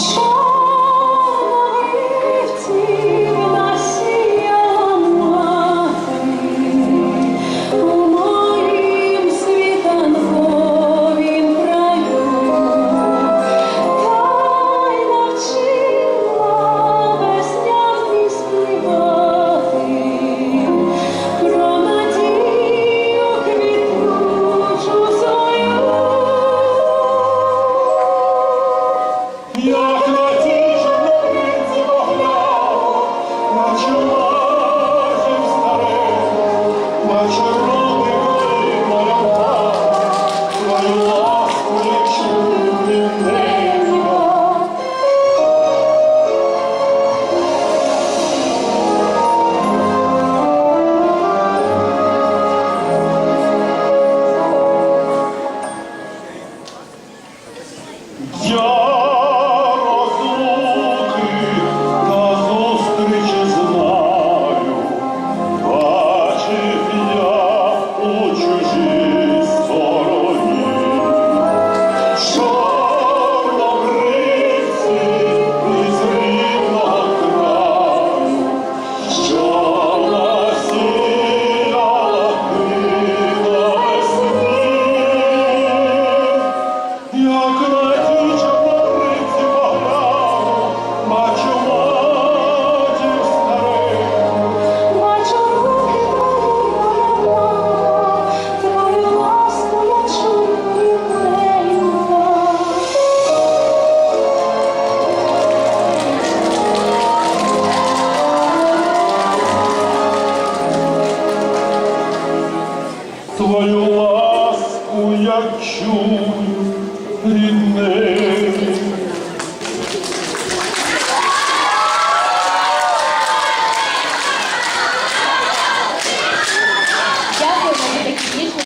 Oh. Твою ласку я чую, рідне.